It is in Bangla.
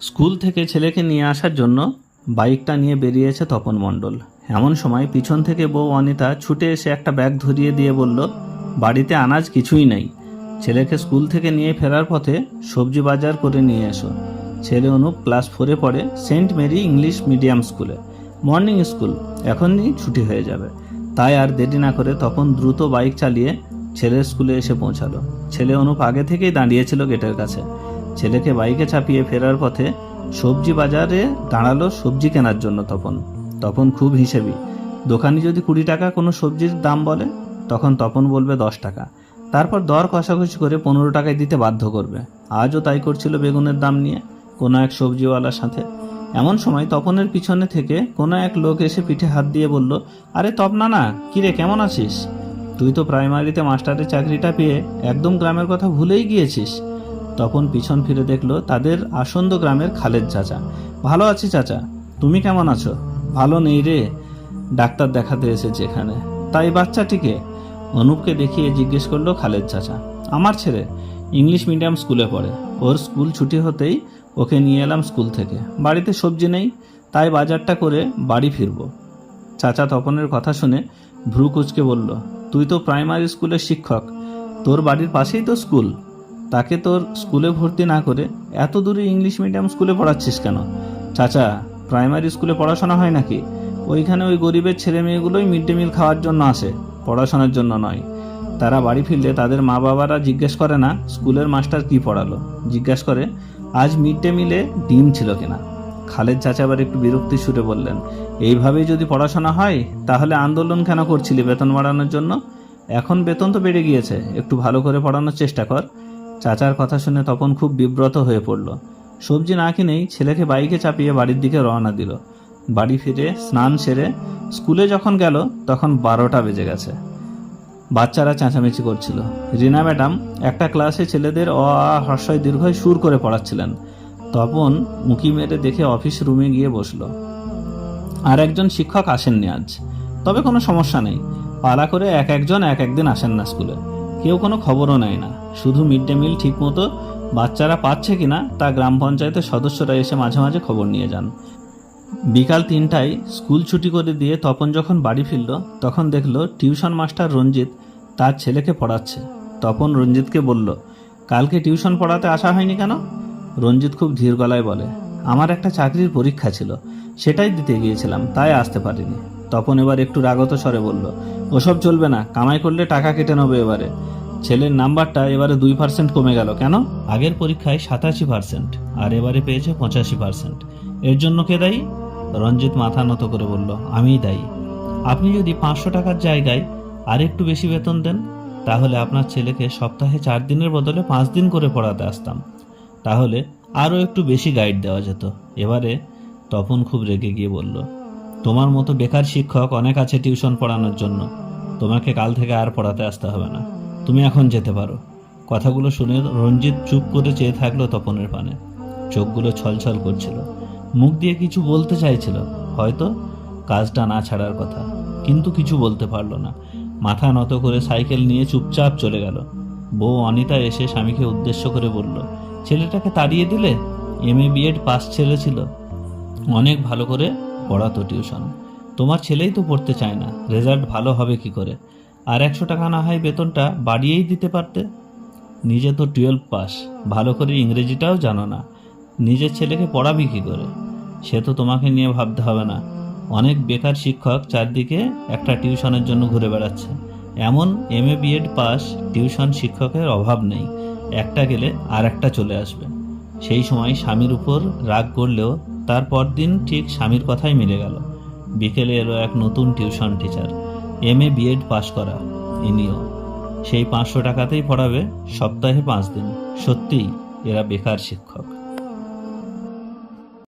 স্কুল থেকে ছেলেকে নিয়ে আসার জন্য বাইকটা নিয়ে বেরিয়েছে তপন মণ্ডল। এমন সময় পিছন থেকে বউ অনিতা ছুটে এসে একটা ব্যাগ ধরিয়ে দিয়ে বলল, বাড়িতে আনাজ কিছুই নেই। ছেলেকে স্কুল থেকে নিয়ে ফেরার পথে সবজি বাজার করে নিয়ে এসো। ছেলে অনুপ ক্লাস ফোরে পড়ে সেন্ট মেরি ইংলিশ মিডিয়াম স্কুলে। মর্নিং স্কুল, এখনই ছুটি হয়ে যাবে। তাই আর দেরি না করে তখন দ্রুত বাইক চালিয়ে ছেলের স্কুলে এসে পৌঁছালো। ছেলে অনুপ আগে থেকেই দাঁড়িয়েছিল গেটের কাছে। ছেলেকে বাইকে চাপিয়ে ফেরার পথে সবজি বাজারে দাঁড়াল সবজি কেনার জন্য তপন। তপন খুব হিসেবি। দোকানি যদি কুড়ি টাকা কোনো সবজির দাম বলে, তখন তপন বলবে দশ টাকা। তারপর দর কষাকষি করে পনেরো টাকায় দিতে বাধ্য করবে। আজও তাই করছিল বেগুনের দাম নিয়ে, কোনো এক সবজিওয়ালার সাথে। এমন সময় তপনের পিছনে থেকে কোনো এক লোক এসে পিঠে হাত দিয়ে বলল, আরে তপ না না কিরে কেমন আছিস? তুই তো প্রাইমারিতে মাস্টারের চাকরিটা পেয়ে একদম গ্রামের কথা ভুলেই গিয়েছিস। তখন পিছন ফিরে দেখল তাদের আসন্দ গ্রামের খালেদ চাচা। ভালো আছি চাচা, তুমি কেমন আছো? ভালো নেই রে, ডাক্তার দেখাতে এসেছে এখানে। তাই বাচ্চাটিকে? অনুপকে দেখিয়ে জিজ্ঞেস করল খালেদ চাচা। আমার ছেলে ইংলিশ মিডিয়াম স্কুলে পড়ে। ওর স্কুল ছুটি হতেই ওকে নিয়ে এলাম স্কুল থেকে। বাড়িতে সবজি নেই, তাই বাজারটা করে বাড়ি ফিরবো। চাচা তপনের কথা শুনে ভ্রু কুচকে বলল, তুই তো প্রাইমারি স্কুলের শিক্ষক, তোর বাড়ির পাশেই তো স্কুল? তাকে তোর স্কুলে ভর্তি না করে এত দূরে ইংলিশ মিডিয়াম স্কুলে পড়াচ্ছিস কেন? চাচা, প্রাইমারি স্কুলে পড়াশোনা হয় নাকি? ওইখানে ওই গরিবের ছেলে মেয়েগুলোই মিড ডে মিল খাওয়ার জন্য আসে, পড়াশোনার জন্য নয়। তারা বাড়ি ফিরলে তাদের মা বাবারা জিজ্ঞেস করে না স্কুলের মাস্টার কি পড়ালো? জিজ্ঞেস করে, আজ মিড ডে মিলে ডিম ছিল কিনা? খালেদ চাচা আবার একটু বিরক্তি সুরে বললেন, এইভাবেই যদি পড়াশোনা হয়, তাহলে আন্দোলন কেন করছিলি বেতন বাড়ানোর জন্য? এখন বেতন তো বেড়ে গিয়েছে, একটু ভালো করে পড়ানোর চেষ্টা কর। চাচার কথা শুনে তখন খুব বিব্রত হয়ে পড়ল। সবজি না কিনেই ছেলেকে বাইকে চাপিয়ে বাড়ির দিকে রওনা দিল। বাড়ি ফিরে স্নান সেরে স্কুলে যখন গেল, তখন বারোটা বেজে গেছে। বাচ্চারা চেঁচামেচি করছিল। রিনা ম্যাডাম একটা ক্লাসে ছেলেদের অ আ, হর্ষয়, দীর্ঘয় সুর করে পড়াচ্ছিলেন। তপন মুখি মেরে দেখে অফিস রুমে গিয়ে বসল। আর একজন শিক্ষক আসেননি আজ। তবে কোনো সমস্যা নেই। পালা করে এক একজন এক একদিন আসেন না স্কুলে। কেউ কোনো খবরও নেয় না। শুধু মিড ডে মিল ঠিকমতো বাচ্চারা পাচ্ছে কিনা তা গ্রাম পঞ্চায়েতের সদস্যরা এসে মাঝে মাঝে খবর নিয়ে যান। বিকাল তিনটায় স্কুল ছুটি করে দিয়ে তপন যখন বাড়ি ফিরল, তখন দেখল টিউশন মাস্টার রঞ্জিত তার ছেলেকে পড়াচ্ছে। তপন রঞ্জিতকে বলল, কালকে টিউশন পড়াতে আসা হয়নি কেন? রঞ্জিত খুব ধীর গলায় বলে, আমার একটা চাকরির পরীক্ষা ছিল, সেটাই দিতে গিয়েছিলাম, তাই আসতে পারিনি। তপন এবার একটু রাগত স্বরে বলল, ওসব চলবে না, কামাই করলে টাকা কেটে নেবে এবারে। ছেলের নাম্বারটা এবারে দুই পার্সেন্ট কমে গেল। কেন? আগের পরীক্ষায় সাতাশি পার্সেন্ট আর এবারে পেয়েছে পঁচাশি পার্সেন্ট এর জন্য কে দায়ী? রঞ্জিত মাথা নত করে বলল, আমিই দায়ী। আপনি যদি পাঁচশো টাকার জায়গায় আর একটু বেশি বেতন দেন, তাহলে আপনার ছেলেকে সপ্তাহে চার দিনের বদলে পাঁচ দিন করে পড়াতে আসতাম। তাহলে আরও একটু বেশি গাইড দেওয়া যেত। এবারে তপন খুব রেগে গিয়ে বলল তোমার মতো বেকার শিক্ষক অনেক আছে টিউশন পড়ানোর জন্য। তোমাকে কাল থেকে আর পড়াতে আসতে হবে না। তুমি এখন যেতে পারো। কথাগুলো শুনে রঞ্জিত চুপ করে চেয়ে থাকল তপনের পানে। চোখগুলো ছলছল করছিল। মুখ দিয়ে কিছু বলতে চাইছিল, হয়তো কাজটা না ছাড়ার কথা, কিন্তু কিছু বলতে পারল না। মাথা নত করে সাইকেল নিয়ে চুপচাপ চলে গেল। বউ অনিতা এসে স্বামীকে উদ্দেশ্য করে বলল, ছেলেটাকে তাড়িয়ে দিলে? এম এ বিএড পাস ছেলে ছিল। অনেক ভালো করে পড়াতো টিউশন। তোমার ছেলেই তো পড়তে চায় না, রেজাল্ট ভালো হবে কি করে? আর একশো টাকা না হয় বেতনটা বাড়িয়েই দিতে পারতে? নিজে তো টুয়েলভ পাস, ভালো করে ইংরেজিটাও জানো না। নিজের ছেলেকে পড়াবি কি করে? সে তো তোমাকে নিয়ে ভাবতে হবে না। অনেক বেকার শিক্ষক চারদিকে একটা টিউশনের জন্য ঘুরে বেড়াচ্ছে। এমন M A BEd pass tuition শিক্ষকের অভাব নেই। একটা গেলে আর একটা চলে আসবে। সেই সময় স্বামীর উপর রাগ করলেও তার পরদিন ঠিক স্বামীর কথাই মিলে গেল। বিকেলে এলো এক নতুন tuition teacher. M A BEd pass করা, ইনিও। সেই পাঁচশো টাকাতেই পড়াবে সপ্তাহে পাঁচ দিন। সত্যিই এরা বেকার শিক্ষক।